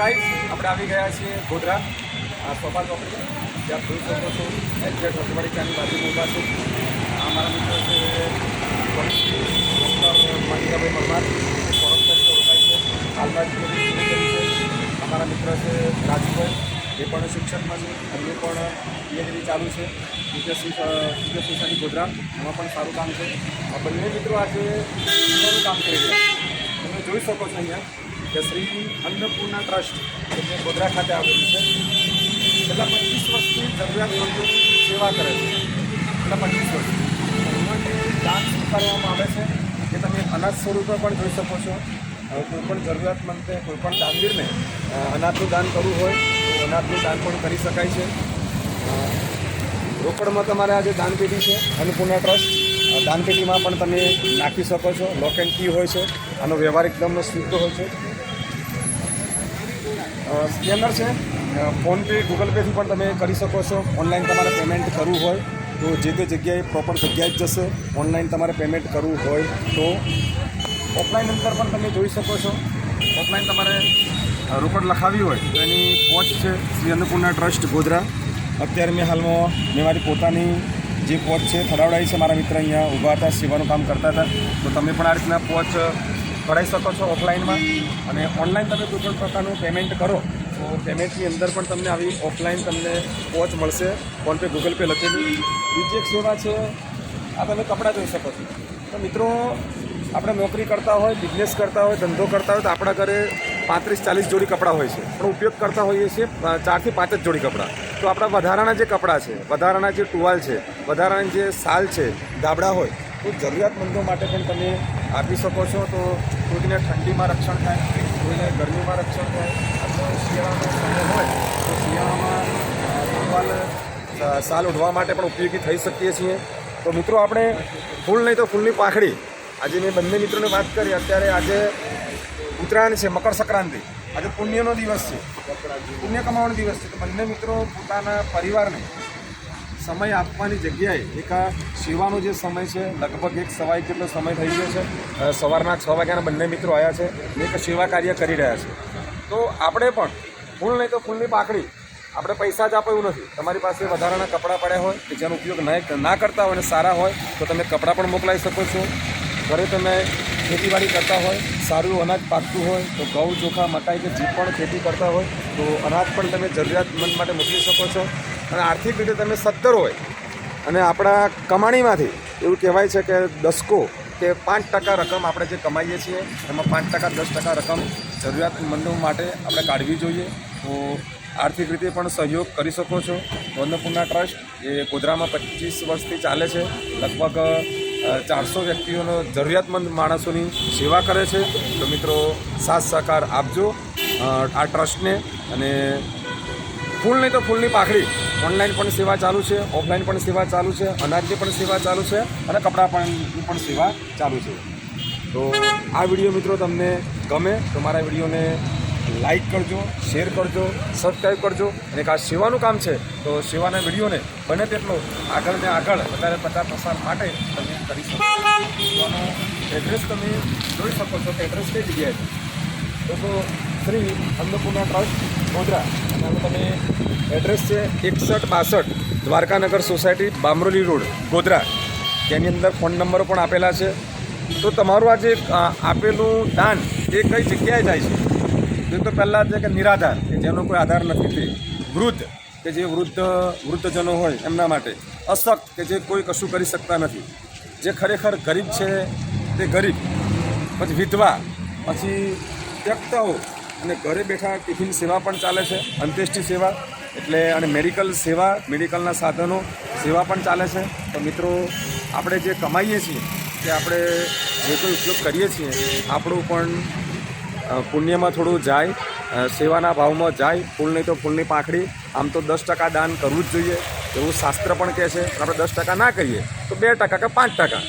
Guys આપણે આવી ગયા છીએ ગોધરા, આ સોપા ચોકડી જ્યાં જોઈ શકો છો એક્ઝેક્ટ હસવાડી ચાની બાજુ ઊભા છું. આ મારા મિત્ર છે માલિકાભાઈ પરમાર. ઓળખાય છે હાલમાં છે અમારા મિત્ર છે, રાજુભાઈ. એ પણ શિક્ષણમાં છે એમને પણ પીએચડી ચાલુ છે યુકેસી શિક્ષણની ગોધરા. એમાં પણ સારું કામ છે. આ બંને મિત્રો આજે સારું કામ કરી છે. તમે જોઈ શકો છો અહીંયા. કે શ્રી અન્નપૂર્ણા ટ્રસ્ટ, જે ગોધરા ખાતે આવેલું છે, છેલ્લા પચીસ વર્ષથી જરૂરિયાતમંદોની સેવા કરે છે. છેલ્લા પચીસ વર્ષથી. એમાં દાન સ્વીકારવામાં આવે છે કે તમે અનાજ સ્વરૂપે પણ જોઈ શકો છો. કોઈપણ કોઈ પણ જરૂરિયાતમંદને કોઈપણ દાનવીરને અનાજનું દાન કરવું હોય, તો અનાજનું દાન પણ કરી શકાય છે. રોકડમાં તમારે આજે દાનપેટી છે, અન્નપૂર્ણા ટ્રસ્ટ. દાનપેટીમાં પણ તમે નાખી શકો છો. લોક એન્ડ કી હોય છે. આનો વ્યવહાર એકદમ શુદ્ધ હોય છે. સ્કેનર છે. ફોનપે, ગૂગલ પેથી પણ તમે કરી શકો છો. ઓનલાઈન તમારે પેમેન્ટ કરવું હોય તો જે તે જગ્યાએ પ્રોપર જગ્યાએ જ જશે. ઓનલાઈન તમારે પેમેન્ટ કરવું હોય તો ઓફલાઈન અંદર પણ તમે જોઈ શકો છો. ઓફલાઈન તમારે રોકડ લખાવી હોય તો એની પોચ છે શ્રી અન્નપૂર્ણા ટ્રસ્ટ ગોધરા. અત્યારે મેં હાલમાં મેં મારી પોતાની જે પોચ છે ફરાવડાવી છે મારા મિત્ર અહીંયા ઊભા હતા, સેવાનું કામ કરતા હતા. તો તમે પણ આ રીતના વોચ કઢાઈ શકો છો ઓફલાઈનમાં. અને ઓનલાઈન તમે કોઈપણ પ્રકારનું પેમેન્ટ કરો, તો પેમેન્ટની અંદર પણ તમને આવી ઓફલાઈન તમને વોચ મળશે. ફોનપે ગૂગલ પે લખેલી. બીજી એક સેવા છે, આ તમે કપડાં જોઈ શકો છો. તો મિત્રો, આપણે નોકરી કરતા હોય બિઝનેસ કરતા હોય, ધંધો કરતા હોય, તો આપણા ઘરે પાંત્રીસ, ચાલીસ જોડી કપડાં હોય છે. પણ ઉપયોગ કરતા હોઈએ છીએ ચારથી પાંચ જ જોડી કપડાં. તો આપણા વધારાના જે કપડાં છે, વધારાના જે ટુવાલ છે, વધારાના જે સાલ છે ગાબડા હોય, તો જરૂરિયાતમંદો માટે પણ તમે આપી શકો છો તો કોઈને ઠંડીમાં રક્ષણ થાય કોઈને ગરમીમાં રક્ષણ થાય અથવા શિયાળાનો સમય હોય તો શિયાળામાં અ, સાલ ઉઢવા માટે પણ ઉપયોગી થઈ શકીએ છીએ. તો મિત્રો આપણે ફૂલ નહીં તો ફૂલની પાંખડી. આજે મેં બંને મિત્રોને વાત કરી. અત્યારે આજે ઉત્તરાયણ છે મકર સંક્રાંતિ. આજે પુણ્યનો દિવસ છે. પુણ્ય કમાવાનો દિવસ છે. તો બંને મિત્રો પોતાના પરિવારને સમય આપવાની જગ્યાએ એક આ સેવાનો જે સમય છે, લગભગ એક સવાય જેટલો સમય થઈ ગયો છે. સવારના છ વાગ્યાના બંને મિત્રો આવ્યા છે એક સેવા કાર્ય કરી રહ્યા છે. તો આપણે પણ, ફૂલ નહીં તો ફૂલની પાકડી આપણે પૈસા જ આપો નથી. તમારી પાસે વધારાના કપડાં પડ્યા હોય કે જેનો ઉપયોગ ના કરતા હોય અને સારા હોય, તો તમે કપડાં પણ મોકલાવી શકો છો. ઘરે તમે ખેતીવાડી કરતા હોય, સારું અનાજ પાકતું હોય, તો ઘઉં, ચોખા, મકાઈ કે જે પણ ખેતી કરતા હોય, તો અનાજ પણ તમે જરૂરિયાતમંદ માટે મોકલી શકો છો. અને આર્થિક રીતે તમે સત્તર હોય અને આપણા કમાણીમાંથી એવું કહેવાય છે કે દસકો કે પાંચ ટકા રકમ આપણે જે કમાઈએ છીએ, એમાં પાંચ ટકા, દસ ટકા રકમ જરૂરિયાતમંદો માટે આપણે કાઢવી જોઈએ. તો આર્થિક રીતે પણ સહયોગ કરી શકો છો. અન્નપૂર્ણા ટ્રસ્ટ એ ગોધરામાં પચીસ વર્ષથી ચાલે છે. લગભગ ચારસો વ્યક્તિઓનો જરૂરિયાતમંદ માણસોની સેવા કરે છે. તો મિત્રો, સાથ સહકાર આપજો આ ટ્રસ્ટને અને ફૂલ નહીં તો ફૂલની પાખડી. ઓનલાઈન પણ સેવા ચાલુ છે ઓફલાઈન પણ સેવા ચાલુ છે, અનાજની પણ સેવા ચાલુ છે અને કપડાં પણ પણ સેવા ચાલુ છે. તો આ વીડિયો મિત્રો તમને ગમે તો મારા વિડીયોને લાઈક કરજો શેર કરજો સબસ્ક્રાઈબ કરજો. અને એક આ સેવાનું કામ છે, તો સેવાના વિડીયોને બને તેટલો આગળ ને આગળ વધારે પ્રચાર પ્રસાર માટે તમે કરી શકો સેવાનું એડ્રેસ તમે જોઈ શકો છો કે એડ્રેસ કઈ જગ્યાએ? છે તો શ્રી અન્નપૂર્ણા ટ્રસ્ટ, ગોધરા. તમે એડ્રેસ છે એકસઠ બાસઠ, દ્વારકાનગર સોસાયટી, બામરોલી રોડ, ગોધરા. તેની અંદર ફોન નંબરો પણ આપેલા છે. તો તમારું આ જે આપેલું દાન એ કઈ જગ્યાએ જાય છે? એ તો પહેલાં છે કે નિરાધાર, કે જેનો કોઈ આધાર નથી તે. વૃદ્ધ, કે જે વૃદ્ધ, વૃદ્ધજનો હોય એમના માટે. અશક્ત, કે જે કોઈ કશું કરી શકતા નથી. જે ખરેખર ગરીબ છે તે ગરીબ. પછી વિધવા, પછી વ્યક્તાઓ અને ઘરે બેઠા ટિફિન સેવા પણ ચાલે છે, અંત્યેષ્ટિ સેવા એટલે અને મેડિકલ સેવા, મેડિકલના સાધનો સેવા પણ ચાલે છે. તો મિત્રો, આપણે જે કમાઈએ છીએ, કે આપણે જે કોઈ ઉપયોગ કરીએ છીએ, આપણું પણ પુણ્યમાં થોડું જાય સેવાના ભાવમાં જાય, ફૂલ નહીં તો ફૂલની પાંખડી, આમ તો દસ ટકા દાન કરવું જ જોઈએ, એવું શાસ્ત્ર પણ કહે છે. પણ આપણે દસ ટકા ના કરીએ તો બે ટકા કે પાંચ ટકા.